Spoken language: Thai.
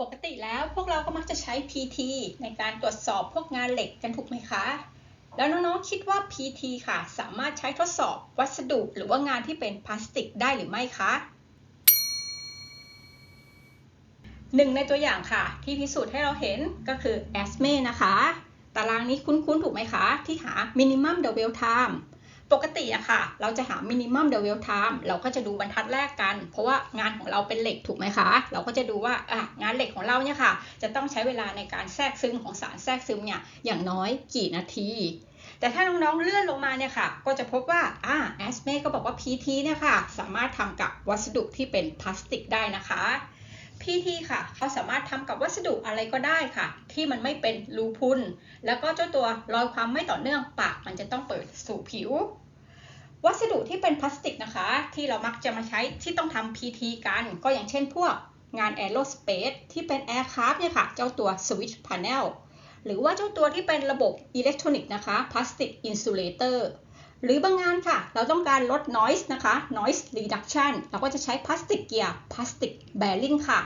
ปกติแล้วพวกเราก็มักจะใช้ PT ในการตรวจสอบพวกงานเหล็กกันถูกไหมคะ แล้วน้องๆคิดว่า PT ค่ะ สามารถใช้ทดสอบวัสดุหรือว่างานที่เป็นพลาสติกได้หรือไม่คะหนึ่งในตัวอย่างค่ะ ที่พิสูจน์ให้เราเห็นก็คือ ASME นะคะ ตารางนี้คุ้นๆ ถูกไหมคะ ที่หา minimum dwell time ปกติอะค่ะ เราจะหา minimum dwell time เราก็จะดูบรรทัดแรกกัน เพราะว่างานของเราเป็นเหล็กถูกไหมคะ เราก็จะดูว่าอะงานเหล็กของเราเนี่ยค่ะ จะต้องใช้เวลาในการแทรกซึมของสารแทรกซึมเนี่ยอย่างน้อยกี่นาที แต่ถ้าน้องๆเลื่อนลงมาเนี่ยค่ะ ก็จะพบว่าอ่า ASME ก็บอกว่า PT เนี่ยค่ะ สามารถทำกับวัสดุที่เป็นพลาสติกได้นะคะ PT ค่ะ เขาสามารถทำกับวัสดุอะไรก็ได้ค่ะ ที่มันไม่เป็นรูพุนแล้วก็เจ้าตัวรอยความไม่ต่อเนื่องปากมันจะต้องเปิดสู่ผิว วัสดุที่เป็นพลาสติกนะคะ ที่เรามักจะมาใช้ที่ต้องทำ PT กัน ก็อย่างเช่นพวกงาน Aerospace ที่เป็น Aircraft เนี่ยค่ะ เจ้าตัว Switch Panel หรือว่าเจ้าตัวที่เป็นระบบอิเล็กทรอนิกส์นะคะ Plastic Insulator หรือบางงานค่ะ เราต้องการลด noise นะคะ noise reduction เราก็จะใช้พลาสติกเกียร์พลาสติก bearing ค่ะ